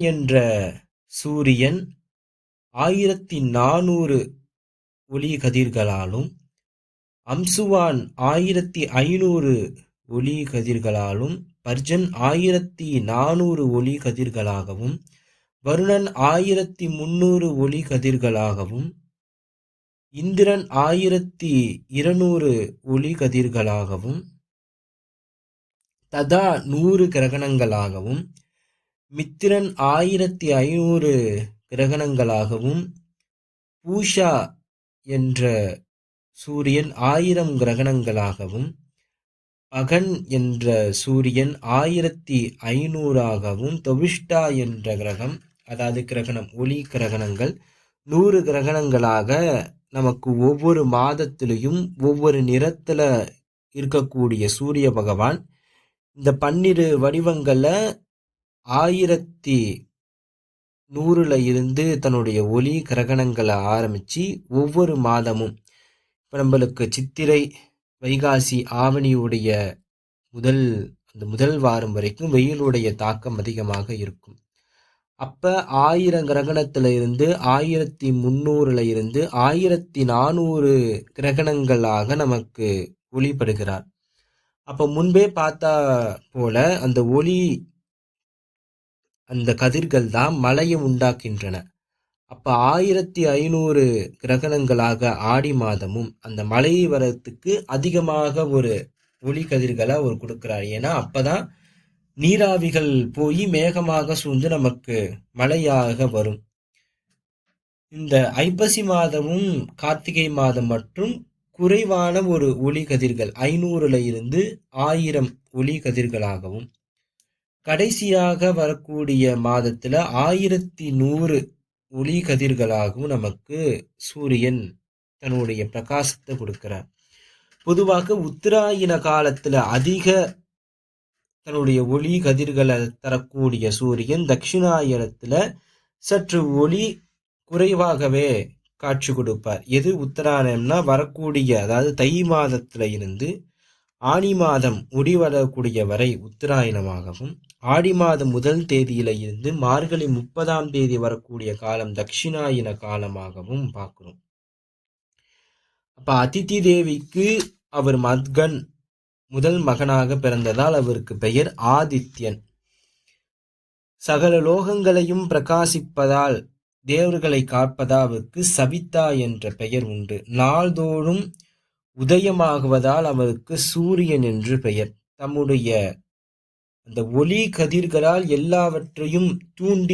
என்ற சூரியன் ஆயிரத்தி நானூறு ஒளிகதிர்களாலும் அம்சுவான் ஆயிரத்தி ஐநூறு ஒளிகதிர்களாலும் பர்ஜன் ஆயிரத்தி நானூறு ஒளிகதிர்களாகவும் வருணன் ஆயிரத்தி முந்நூறு ஒளிகதிர்களாகவும் இந்திரன் ஆயிரத்தி இருநூறு ஒளிகதிர்களாகவும் ததா நூறு கிரகணங்களாகவும் மித்திரன் ஆயிரத்தி ஐநூறு கிரகணங்களாகவும் பூஷா என்ற சூரியன் ஆயிரம் கிரகணங்களாகவும் பகன் என்ற சூரியன் ஆயிரத்தி ஐநூறாகவும் தொவிஷ்டா என்ற கிரகம் அதாவது கிரகணம் ஒளி கிரகணங்கள் நூறு கிரகணங்களாக நமக்கு ஒவ்வொரு மாதத்திலையும் ஒவ்வொரு நிறத்தில் இருக்கக்கூடிய சூரிய பகவான் இந்த பன்னிரு வடிவங்களை ஆயிரத்தி நூறுல இருந்து தன்னுடைய ஒளி கிரகணங்களை ஆரம்பித்து ஒவ்வொரு மாதமும் இப்போ நம்மளுக்கு சித்திரை வைகாசி ஆவணியுடைய முதல் அந்த முதல் வாரம் வரைக்கும் வெயிலுடைய தாக்கம் அதிகமாக இருக்கும். அப்போ ஆயிரம் கிரகணத்தில் இருந்து ஆயிரத்தி முந்நூறுல இருந்து ஆயிரத்தி நானூறு கிரகணங்களாக நமக்கு ஒளிப்படுகிறார் அப்போ முன்பே பார்த்தா போல அந்த ஒளி அந்த கதிர்கள் தான் மழையை உண்டாக்கின்றன அப்ப ஆயிரத்தி ஐநூறு கிரகணங்களாக ஆடி மாதமும் அந்த மழை வரத்துக்கு அதிகமாக ஒரு ஒளி கதிர்களை அவர் கொடுக்கிறார். ஏன்னா அப்பதான் நீராவிகள் போய் மேகமாக சூழ்ந்து நமக்கு மழையாக வரும். இந்த ஐப்பசி மாதமும் கார்த்திகை மாதம் மற்றும் குறைவான ஒரு ஒளி கதிர்கள் ஐநூறுல இருந்து ஆயிரம் ஒளி கதிர்களாகவும் கடைசியாக வரக்கூடிய மாதத்துல ஆயிரத்தி நூறு ஒளி கதிர்களாகவும் நமக்கு சூரியன் தன்னுடைய பிரகாசத்தை கொடுக்கிறார். பொதுவாக உத்தராயண காலத்துல அதிக தன்னுடைய ஒளி கதிர்களை தரக்கூடிய சூரியன் தட்சிணாயனத்துல சற்று ஒளி குறைவாகவே காட்சி கொடுப்பார். எது உத்தராயணம்னா வரக்கூடிய அதாவது தை மாதத்துல இருந்து ஆனி மாதம் முடிவரக்கூடிய வரை உத்தராயணமாகவும் ஆடி மாதம் முதல் தேதியில இருந்து மார்கழி முப்பதாம் தேதி வரக்கூடிய காலம் தட்சிணாயன காலமாகவும் பார்க்கிறோம். அப்ப அதித்தி தேவிக்கு அவர் மத்கன் முதல் மகனாக பிறந்ததால் அவருக்கு பெயர் ஆதித்யன். சகல லோகங்களையும் பிரகாசிப்பதால் தேவர்களை காப்பதாவுக்கு சவிதா என்ற பெயர் உண்டு. நாள்தோறும் உதயமாகுவதால் அவருக்கு சூரியன் என்று பெயர். தம்முடைய அந்த ஒளி கதிர்களால் எல்லாவற்றையும் தூண்டி